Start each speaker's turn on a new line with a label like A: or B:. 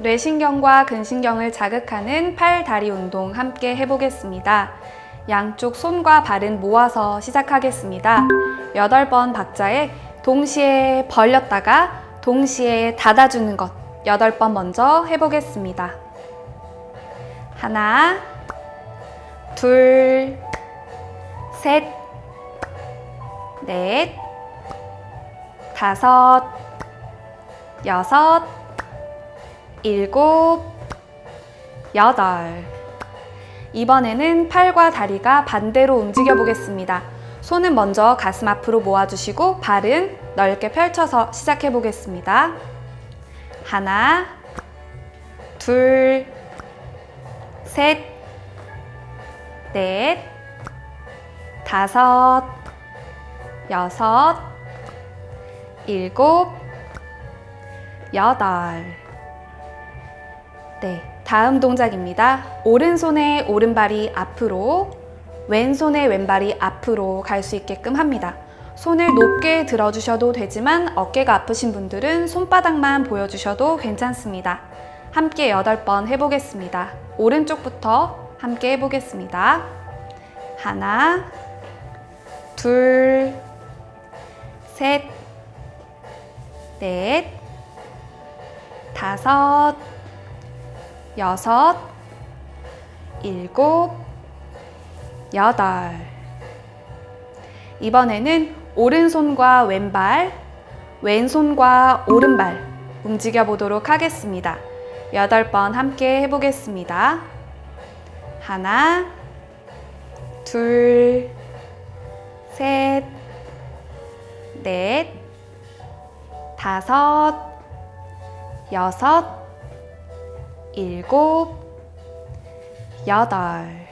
A: 뇌신경과 근신경을 자극하는 팔, 다리 운동 함께 해보겠습니다. 양쪽 손과 발은 모아서 시작하겠습니다. 8번 박자에 동시에 벌렸다가 동시에 닫아주는 것 8번 먼저 해보겠습니다. 하나, 둘, 셋, 넷, 다섯, 여섯, 일곱, 여덟. 이번에는 팔과 다리가 반대로 움직여 보겠습니다. 손은 먼저 가슴 앞으로 모아주시고 발은 넓게 펼쳐서 시작해 보겠습니다. 하나, 둘, 셋, 넷, 다섯, 여섯, 일곱, 여덟. 네, 다음 동작입니다. 오른손의 오른발이 앞으로, 왼손의 왼발이 앞으로 갈 수 있게끔 합니다. 손을 높게 들어주셔도 되지만 어깨가 아프신 분들은 손바닥만 보여주셔도 괜찮습니다. 함께 8번 해보겠습니다. 오른쪽부터 함께 해보겠습니다. 하나, 둘, 셋, 넷, 다섯, 여섯, 일곱, 여덟. 이번에는 오른손과 왼발, 왼손과 오른발 움직여 보도록 하겠습니다. 여덟 번 함께 해보겠습니다. 하나, 둘, 셋, 넷, 다섯, 여섯, 일곱, 여덟.